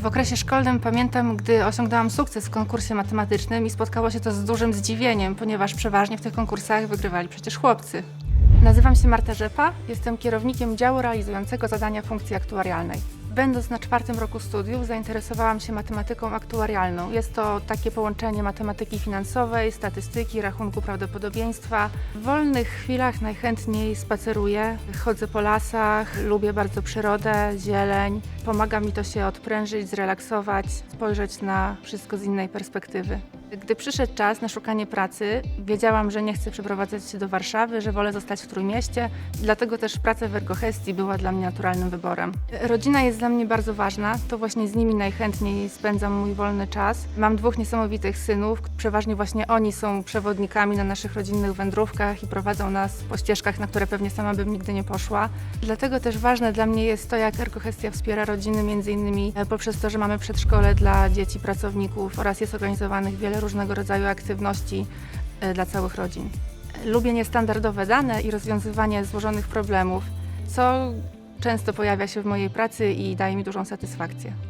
W okresie szkolnym pamiętam, gdy osiągnęłam sukces w konkursie matematycznym i spotkało się to z dużym zdziwieniem, ponieważ przeważnie w tych konkursach wygrywali przecież chłopcy. Nazywam się Marta Rzepa, jestem kierownikiem działu realizującego zadania funkcji aktuarialnej. Będąc na czwartym roku studiów, zainteresowałam się matematyką aktuarialną. Jest to takie połączenie matematyki finansowej, statystyki, rachunku prawdopodobieństwa. W wolnych chwilach najchętniej spaceruję, chodzę po lasach, lubię bardzo przyrodę, zieleń. Pomaga mi to się odprężyć, zrelaksować, spojrzeć na wszystko z innej perspektywy. Gdy przyszedł czas na szukanie pracy, wiedziałam, że nie chcę przeprowadzać się do Warszawy, że wolę zostać w Trójmieście, dlatego też praca w Ergohestii była dla mnie naturalnym wyborem. Rodzina jest dla mnie bardzo ważna, to właśnie z nimi najchętniej spędzam mój wolny czas. Mam dwóch niesamowitych synów, przeważnie właśnie oni są przewodnikami na naszych rodzinnych wędrówkach i prowadzą nas po ścieżkach, na które pewnie sama bym nigdy nie poszła. Dlatego też ważne dla mnie jest to, jak Ergohestia wspiera rodziny, między innymi e, poprzez to, że mamy przedszkole dla dzieci pracowników oraz jest organizowanych wiele różnego rodzaju aktywności e, dla całych rodzin. Lubię niestandardowe dane i rozwiązywanie złożonych problemów, co często pojawia się w mojej pracy i daje mi dużą satysfakcję.